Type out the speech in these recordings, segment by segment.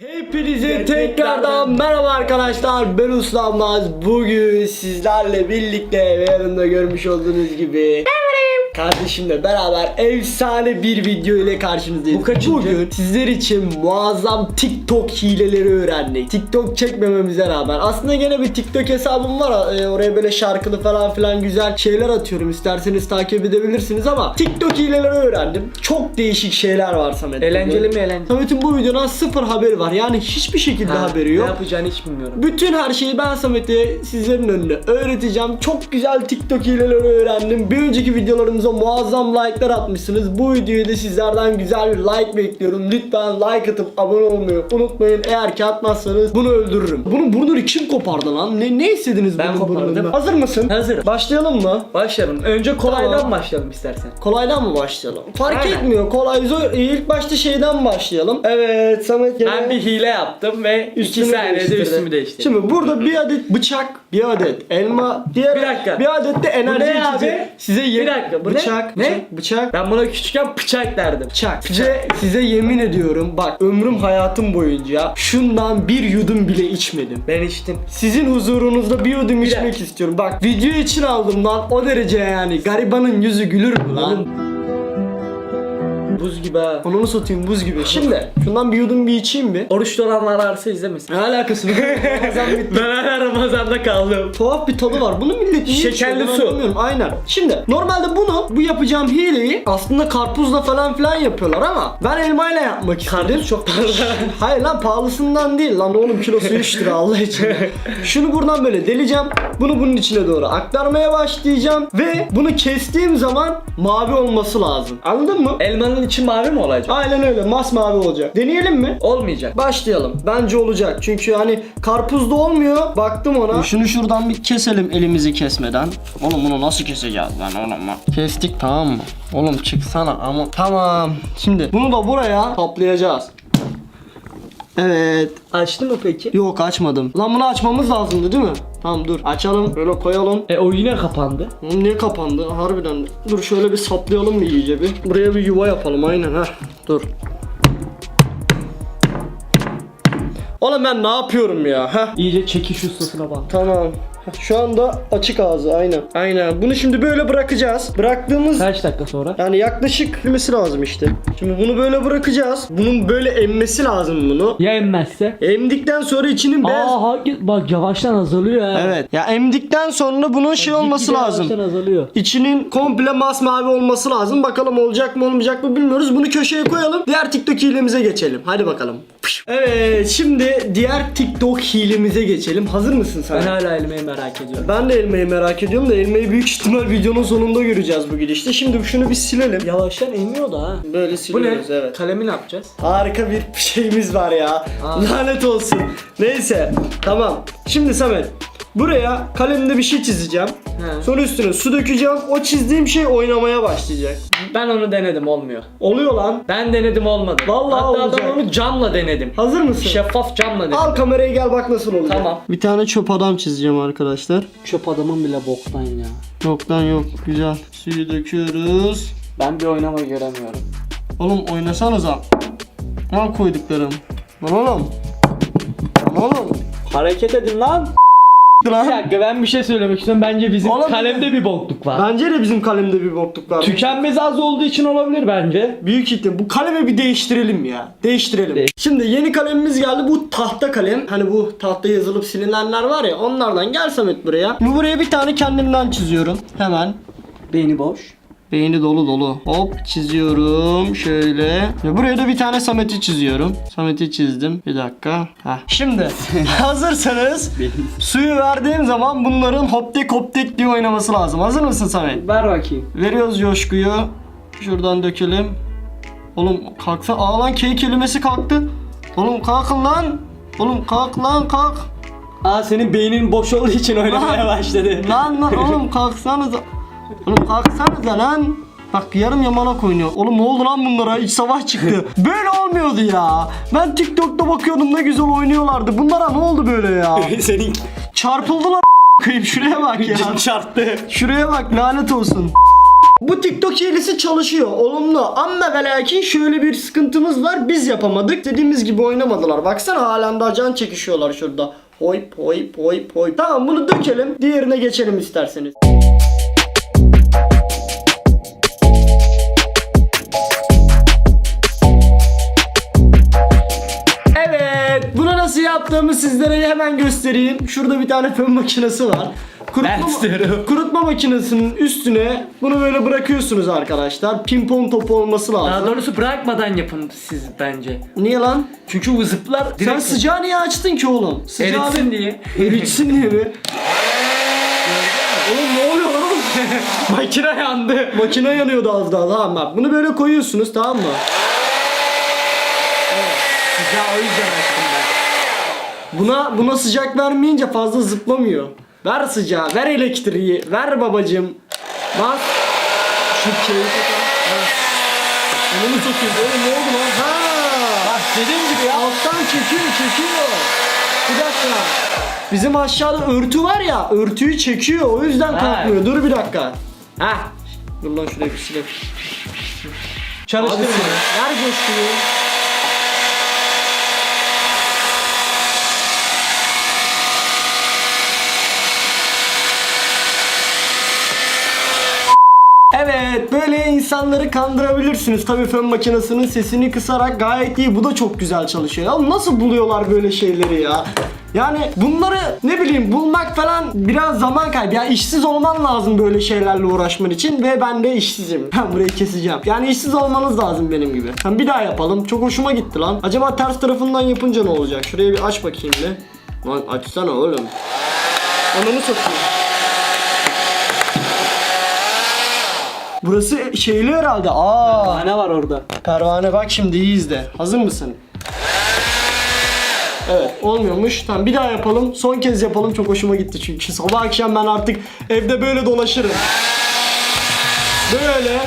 Hepinize tekrardan merhaba arkadaşlar. Ben Uslanmaz Bugün sizlerle birlikte ve yanımda görmüş olduğunuz gibi Kardeşimle beraber efsane bir video ile karşınızdayız Bu kaçıncı? Bugün sizler için muazzam TikTok hileleri öğrendik TikTok çekmememize rağmen Aslında gene bir TikTok hesabım var Ee, Oraya böyle şarkılı falan filan güzel şeyler atıyorum İsterseniz takip edebilirsiniz ama TikTok hileleri öğrendim Çok değişik şeyler var Samet Eğlenceli mi eğlenceli? Samet'in bu videodan sıfır haberi var. Yani hiçbir şekilde Ha, haberi Ne yok. yapacağını hiç bilmiyorum. Bütün her şeyi ben Samet'e sizlerin önüne öğreteceğim. Çok güzel TikTok hileleri öğrendim. Bir önceki videolarımıza muazzam like'lar atmışsınız. Bu videoya da sizlerden güzel bir like bekliyorum. Lütfen like atıp abone olmayı unutmayın. Eğer ki atmazsanız bunu öldürürüm. Bunun burnunu kim kopardı lan? Ne, ne istediniz Ben bunun kopardım. burnundan? Hazır mısın? Hazırım. Başlayalım mı? Başlayalım. Önce kolaydan Tamam. başlayalım istersen. Kolaydan mı başlayalım? Fark Aynen. etmiyor. Kolay zor. İlk başta şeyden başlayalım. Evet Samet gene- Ben bir hile yaptım ve iki Üstümü saniyede değiştirdi. üstümü değiştirdim. Şimdi burada bir adet bıçak, bir adet elma, diğer Bir dakika. bir adet de enerji ne içeceği. abi? Size ye- Bir dakika, bu ne? bıçak, Ne? bıçak, bıçak, Ben buna küçükken bıçak derdim. bıçak. Size, size yemin ediyorum bak ömrüm hayatım boyunca şundan bir yudum bile içmedim. Ben içtim. Sizin huzurunuzda bir yudum içmek istiyorum. Bak video için aldım lan o derece yani. Garibanın yüzü gülür mü lan? Oğlum. Buz gibi ha. Onu satayım buz gibi. Şimdi şundan bir yudum bir içeyim bir. Oruçlu olanlar varsa izlemesin. Ne alakası var? Bazen bir ben hala Ramazan'da kaldım. Tuhaf bir tadı var. Bunu millet niye Şekerli içiyor ben su. anlamıyorum. Aynen. Şimdi normalde bunu bu yapacağım hileyi aslında karpuzla falan filan yapıyorlar ama ben elmayla yapmak istedim. Karpuz çok pahalı. Hayır lan pahalısından değil lan oğlum kilosu 3 lira Allah için. Şunu buradan böyle deleceğim. Bunu bunun içine doğru aktarmaya başlayacağım ve bunu kestiğim zaman mavi olması lazım. Anladın mı? Elmanın içi mavi mi olacak? Aynen öyle masmavi olacak. Deneyelim mi? Olmayacak. Başlayalım. Bence olacak. Çünkü hani karpuzda olmuyor. Baktım ona. Şunu şuradan bir keselim elimizi kesmeden. Oğlum bunu nasıl keseceğiz lan oğlum? Kestik tamam mı? Oğlum çıksana ama. Tamam. Şimdi bunu da buraya toplayacağız. Evet. Açtı mı peki? Yok açmadım. Lan bunu açmamız lazımdı değil mi? Tamam dur. Açalım. Böyle koyalım. E o yine kapandı. Oğlum Niye kapandı? Harbiden. Dur şöyle bir saplayalım bir iyice bir. Buraya bir yuva yapalım aynen ha. Dur. Oğlum ben ne yapıyorum ya? Ha? İyice çekiş ustasına bak. Tamam. Şu anda açık ağzı aynen. Aynen. Bunu şimdi böyle bırakacağız. Bıraktığımız Kaç dakika sonra? yani yaklaşık emmesi lazım işte. Şimdi bunu böyle bırakacağız. Bunun böyle emmesi lazım bunu. Ya emmezse? Emdikten sonra içinin beyaz... Aa bak yavaştan azalıyor ha. Evet. Ya emdikten sonra bunun şey olması Gitgide lazım. Yavaştan azalıyor. İçinin komple masmavi olması lazım. Bakalım olacak mı olmayacak mı bilmiyoruz. Bunu köşeye koyalım. Diğer TikTok hilemize geçelim. Hadi bakalım. Evet şimdi diğer TikTok hilemize geçelim. Hazır mısın sen? Ben hala elmayı merak ediyorum. Ben de elmayı merak ediyorum da elmayı büyük ihtimal videonun sonunda göreceğiz bu gidişte. Şimdi şunu bir silelim. Yavaştan emiyor da ha. Böyle Bu ne? siliyoruz evet. Kalemi ne yapacağız? Harika bir şeyimiz var ya. Aa. Lanet olsun. Neyse tamam. Şimdi Samet buraya kalemde bir şey çizeceğim. He. Sonra üstüne su dökeceğim. O çizdiğim şey oynamaya başlayacak. Ben onu denedim olmuyor. Oluyor lan. Ben denedim olmadı. Vallahi Hatta olacak. ben onu camla denedim. Hazır mısın? Şeffaf camla denedim. Al kamerayı gel bak nasıl olacak. Tamam. Bir tane çöp adam çizeceğim arkadaşlar. Çöp adamın bile boktan ya. Yoktan yok. Güzel. Suyu döküyoruz. Ben bir oynama göremiyorum. Oğlum oynasanıza. Al koyduklarım. Lan oğlum. Lan oğlum. Hareket edin lan. Bir Lan. dakika ben bir şey söylemek istiyorum. Bence bizim Oğlum- kalemde bir bokluk var. Bence de bizim kalemde bir bokluk var. Tükenmez az olduğu için olabilir bence. Büyük ihtimal. Bu kalemi bir değiştirelim ya. Değiştirelim. Değiş- Şimdi yeni kalemimiz geldi. Bu tahta kalem. Hani bu tahta yazılıp silinenler var ya. Onlardan gel Samet buraya. Bu buraya bir tane kendimden çiziyorum. Hemen. Beyni boş. Beyni dolu dolu. Hop çiziyorum şöyle. Ve buraya da bir tane Samet'i çiziyorum. Samet'i çizdim. Bir dakika. Heh. Şimdi hazırsanız suyu verdiğim zaman bunların hoptek hoptek diye oynaması lazım. Hazır mısın Samet? Ver bakayım. Veriyoruz coşkuyu. Şuradan dökelim. Oğlum kalksa. Aa lan K kelimesi kalktı. Oğlum kalkın lan. Oğlum kalk lan kalk. Aa senin beynin boş olduğu için oynamaya başladı. Lan lan oğlum kalksanıza. Oğlum kalksanıza lan. Bak yarım yamalak oynuyor. Oğlum ne oldu lan bunlara? İç savaş çıktı. böyle olmuyordu ya. Ben TikTok'ta bakıyordum ne güzel oynuyorlardı. Bunlara ne oldu böyle ya? senin Çarpıldılar kıyım şuraya bak ya. çarptı. Şuraya bak lanet olsun. Bu TikTok hilesi çalışıyor olumlu ama ve lakin şöyle bir sıkıntımız var biz yapamadık dediğimiz gibi oynamadılar baksana halen daha can çekişiyorlar şurada Hoyp hoyp hoyp hoyp Tamam bunu dökelim diğerine geçelim isterseniz yaptığımı sizlere hemen göstereyim. Şurada bir tane fön makinesi var. İstiyorum. kurutma makinesinin üstüne bunu böyle bırakıyorsunuz arkadaşlar. Pimpon topu olması lazım. Daha doğrusu bırakmadan yapın siz bence. Niye lan? Çünkü o zıplar Sen direkt sıcağı niye açtın ki oğlum? Sıcağı eritsin diye. Eritsin diye mi? oğlum ne oluyor oğlum? Makine yandı. Makine yanıyordu az daha. Tamam bak bunu böyle koyuyorsunuz tamam mı? Sıcağı o yüzden açtım. Buna buna sıcak vermeyince fazla zıplamıyor. Ver sıcağı, ver elektriği, ver babacım. Bak. Şu şeyi Onu mu sokuyoruz? Oğlum ne oldu lan? Ha. Bak dediğim gibi ya. Alttan çekiyor, çekiyor. Bir dakika. Bizim aşağıda örtü var ya, örtüyü çekiyor. O yüzden Ha. kalkmıyor. Dur bir dakika. Ha. Dur lan şuraya bir silelim. Çalıştır Abi, bunu. Ver coşkuyu. Evet böyle insanları kandırabilirsiniz. Tabii fön makinesinin sesini kısarak gayet iyi. Bu da çok güzel çalışıyor. Ya nasıl buluyorlar böyle şeyleri ya? Yani bunları ne bileyim bulmak falan biraz zaman kaybı. Ya işsiz olman lazım böyle şeylerle uğraşman için ve ben de işsizim. Ben burayı keseceğim. Yani işsiz olmanız lazım benim gibi. Tamam bir daha yapalım. Çok hoşuma gitti lan. Acaba ters tarafından yapınca ne olacak? Şuraya bir aç bakayım bir. Lan açsana oğlum. Ananı satayım. Burası şeyli herhalde. Aa. Ne var orada? Pervane bak şimdi iyi izle. Hazır mısın? Evet olmuyormuş. Tamam bir daha yapalım. Son kez yapalım. Çok hoşuma gitti çünkü. Sabah akşam ben artık evde böyle dolaşırım. Böyle.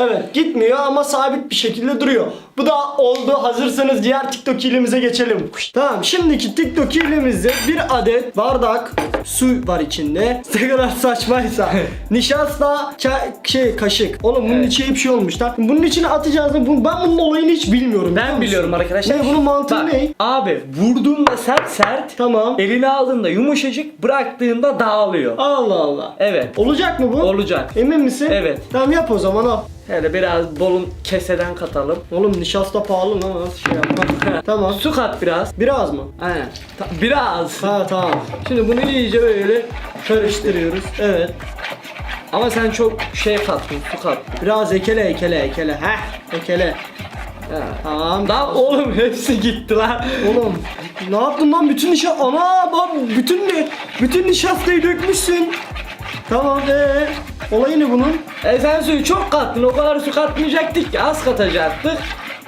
Evet gitmiyor ama sabit bir şekilde duruyor. Bu da oldu. Hazırsanız diğer TikTok hilemize geçelim. Tamam şimdiki TikTok hilemizde bir adet bardak su var içinde. Ne kadar saçmaysa. Nişasta ka- şey kaşık. Oğlum bunun Evet. içi hep şey olmuş lan. Bunun içine atacağız. da bu- Ben bunun olayını hiç bilmiyorum. biliyor Ben musun? biliyorum arkadaşlar. Ne bunun mantığı Bak, ne? Abi vurduğunda sert sert. Tamam. Elini aldığında yumuşacık bıraktığında dağılıyor. Allah Allah. Evet. Olacak mı bu? Olacak. Emin misin? Evet. Tamam yap o zaman al. Hele biraz bolun keseden katalım. Oğlum nişasta pahalı lan nasıl şey yapma. tamam. Su kat biraz. Biraz mı? Aynen. Ta- biraz. Ha tamam. Şimdi bunu iyice böyle karıştırıyoruz. Evet. Ama sen çok şey kattın, su kattın. Biraz ekele ekele ekele. Heh ekele. Ha. Tamam. Lan oğlum hepsi gitti lan. Oğlum ne yaptın lan bütün nişasta ana bak bütün bütün nişastayı dökmüşsün. Tamam ee olayı ne bunun? E sen suyu çok kattın. O kadar su katmayacaktık ki. Az katacaktık.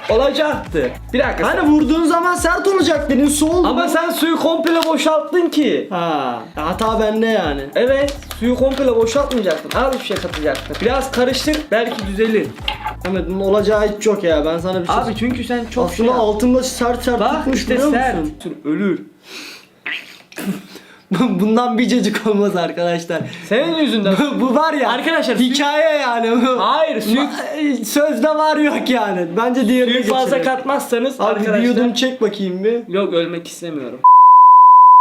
Olacaktı. Bir dakika. Hani vurduğun zaman sert olacak dedin su oldu. Ama sen suyu komple boşalttın ki. Ha hata bende yani. Evet, suyu komple boşaltmayacaktın. Az bir şey katacaktın. Biraz karıştır, belki düzelir. Ahmet bunun olacağı hiç yok ya ben sana bir şey Abi çünkü sen çok Aslında şey altında sert sert Bak tutmuş işte biliyor sert. musun? Ölür. Bundan bir cacık olmaz arkadaşlar. Senin yüzünden. bu, bu var ya Arkadaşlar, hikaye yani. bu. Hayır, Ma- Sözde var yok yani. Bence diğerine suyu fazla katmazsanız Abi arkadaşlar. bir yudum çek bakayım bir. Yok ölmek istemiyorum.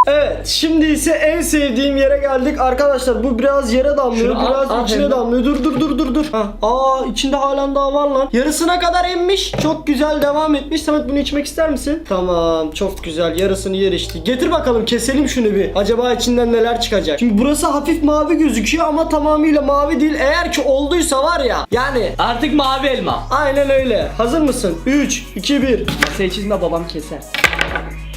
Evet şimdi ise en sevdiğim yere geldik. Arkadaşlar bu biraz yere damlıyor Şunu biraz al içine hemen. damlıyor. Dur dur dur dur dur. Hah, Aa içinde halen daha var lan. Yarısına kadar emmiş. Çok güzel devam etmiş. Samet bunu içmek ister misin? Tamam çok güzel. Yarısını yer içti. Getir bakalım keselim şunu bir. Acaba içinden neler çıkacak? Şimdi burası hafif mavi gözüküyor ama tamamıyla mavi değil. Eğer ki olduysa var ya yani Artık mavi elma. Aynen öyle. Hazır mısın? 3 2 1 Masaya çizme babam keser.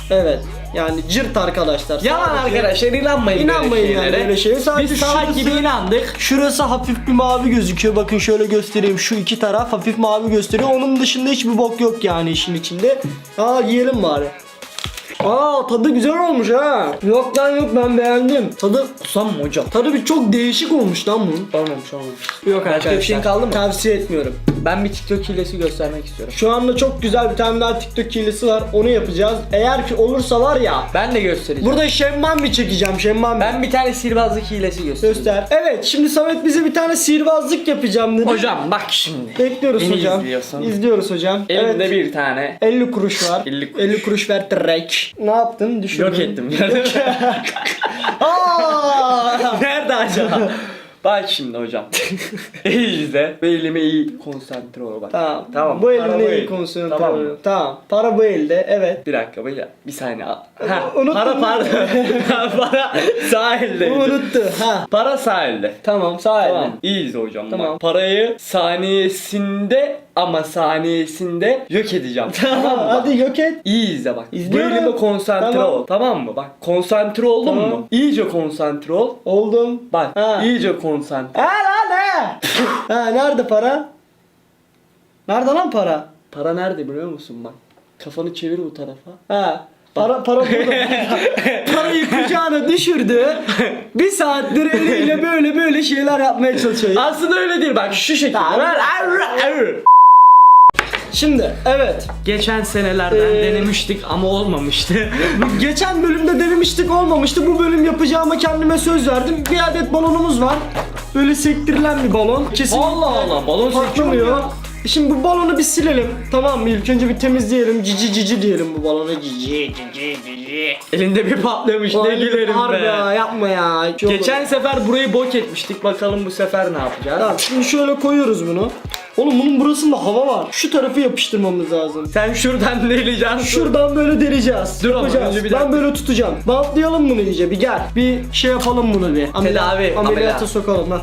Evet yani cırt arkadaşlar Yalan Sadece- arkadaşlar inanmayın, İnanmayın yani şeylere. böyle şeye. Sadece Biz salak şurası- gibi inandık. Şurası hafif bir mavi gözüküyor. Bakın şöyle göstereyim. Şu iki taraf hafif mavi gösteriyor. Onun dışında hiçbir bok yok yani işin içinde. Aa yiyelim bari. Aa tadı güzel olmuş ha. Yok lan yok ben beğendim. Tadı Kusam mı hocam? tadı bir çok değişik olmuş lan bunun. Olmamış olmamış. Yok Başka bir şeyin kaldı mı? Tavsiye etmiyorum. Ben bir TikTok hilesi göstermek istiyorum. Şu anda çok güzel bir tane daha TikTok hilesi var. Onu yapacağız. Eğer ki olursa var ya. Ben de göstereceğim. Burada şemman bir çekeceğim şemman ben bir tane sihirbazlık hilesi göstereyim. Göster. Evet şimdi Samet bize bir tane sihirbazlık yapacağım dedi. Hocam bak şimdi. Bekliyoruz Beni hocam. izliyorsun. İzliyoruz hocam. Elimde evet. bir tane 50 kuruş var. 50 kuruş. 50 kuruş ver direkt. Ne yaptın? Düşürdün. yok ettim. Aa! Nerede acaba? Bak şimdi hocam. izle. Ve elime iyi konsantre ol bak. tamam. Tamam. Bu Para iyi el. konsantre Tamam mı? oluyorum. Tamam. Para bu elde. Evet. Bir dakika böyle bir saniye. Ha, Unuttum. para pardon. para sağ eldeydi. Unuttu. Ha. Para sağ elde. Tamam sağ elde. Tamam. İyi izle hocam. Tamam. Bak. Parayı saniyesinde ama saniyesinde yok edeceğim. Tamam. mı? Hadi yok et. İyi izle bak. İzliyorum. Bu elime konsantre Tamam. ol. Tamam mı? Bak konsantre oldun Tamam. mu? İyice konsantre ol. Oldum. Bak Ha. iyice konsantre. Ha lan ne? ha nerede para? Nerede lan para? Para nerede biliyor musun bak. Kafanı çevir bu tarafa. Ha. Para para burada. Parayı kucağına düşürdü. Bir saattir eliyle böyle böyle şeyler yapmaya çalışıyor. Aslında öyle değil bak şu şekilde. Tamam. Şimdi evet. Geçen senelerden Ee, denemiştik ama olmamıştı. Geçen bölümde denemiştik olmamıştı. Bu bölüm yapacağıma kendime söz verdim. Bir adet balonumuz var. Böyle sektirilen bir balon. Kesinlikle Allah Allah, balon patlamıyor. sektiriyor. Şimdi bu balonu bir silelim. Tamam mı? İlk önce bir temizleyelim. Cici cici diyelim bu balona. Cici cici cici. Elinde bir patlamış ne Vay, gülerim harbi be. ya, yapma ya. Geçen sefer burayı bok etmiştik. Bakalım bu sefer ne yapacağız? Tamam şimdi şöyle koyuyoruz bunu. Oğlum bunun burasında hava var. Şu tarafı yapıştırmamız lazım. Sen şuradan deleyeceksin. Şuradan böyle deleceğiz. Dur ama Yapacağız. önce bir ben böyle tutacağım. Bantlayalım bunu iyice bir gel. Bir şey yapalım bunu bir. Tedavi, Ameliyata ameliyat. sokalım ha.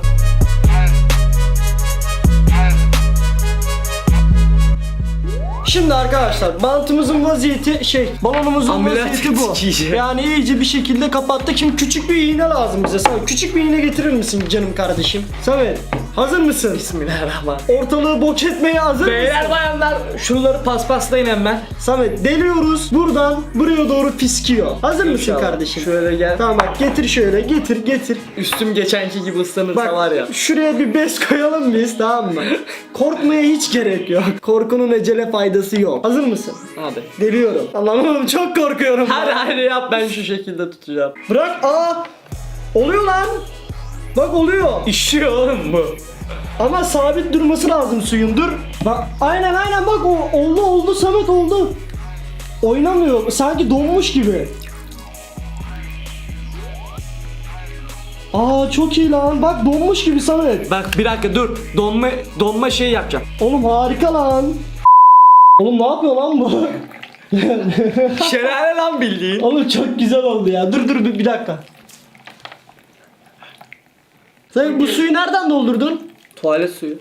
Şimdi arkadaşlar bantımızın vaziyeti şey balonumuzun Ameliyat vaziyeti bu. iyice. Yani iyice bir şekilde kapattık. Şimdi küçük bir iğne lazım bize. Samet küçük bir iğne getirir misin canım kardeşim? Samet hazır mısın? Bismillahirrahmanirrahim. Ortalığı boç etmeye hazır Beyler mısın? bayanlar şuraları paspaslayın hemen. Samet deliyoruz. Buradan buraya doğru fiskiyor. Hazır mısın İnşallah. kardeşim? Şöyle gel. Tamam bak getir şöyle getir getir. Üstüm geçenki gibi ıslanırsa Bak var ya. şuraya bir bez koyalım biz tamam mı? Korkmaya hiç gerek yok. Korkunun ecele faydası yok. Hazır mısın? Hadi. Deliyorum. Allah'ım oğlum çok korkuyorum. Hadi hadi yap ben şu şekilde tutacağım. Bırak aa. Oluyor lan. Bak oluyor. İşiyor oğlum bu. Ama sabit durması lazım suyun. Dur. Bak aynen aynen bak o oldu oldu Samet oldu. Oynamıyor. Sanki donmuş gibi. Aa çok iyi lan. Bak donmuş gibi Samet. Bak bir dakika dur. Donma donma şey yapacağım. Oğlum harika lan. Oğlum ne yapıyor lan bu? Şelale lan bildiğin. Oğlum çok güzel oldu ya. Dur dur bir, bir dakika. Sen bu suyu nereden doldurdun? Tuvalet suyu.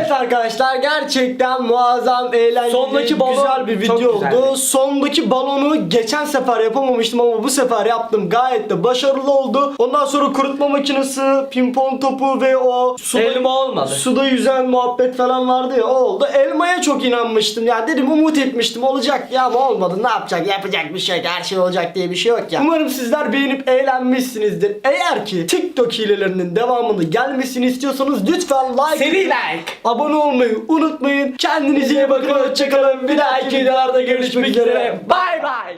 Evet arkadaşlar gerçekten muazzam eğlenceli Sondaki balon güzel bir çok video güzeldi. oldu. Sondaki balonu geçen sefer yapamamıştım ama bu sefer yaptım. Gayet de başarılı oldu. Ondan sonra kurutma makinesi, pimpon topu ve o suda, Elma olmadı. suda yüzen muhabbet falan vardı ya o oldu. Elmaya çok inanmıştım ya dedim umut etmiştim olacak ya ama olmadı ne yapacak yapacak bir şey yok her şey olacak diye bir şey yok ya. Umarım sizler beğenip eğlenmişsinizdir. Eğer ki TikTok hilelerinin devamını gelmesini istiyorsanız lütfen like Seri like. Abone olmayı unutmayın. Kendinize iyi bakın. Hoşçakalın. Bir dahaki videolarda görüşmek üzere. Bye bye.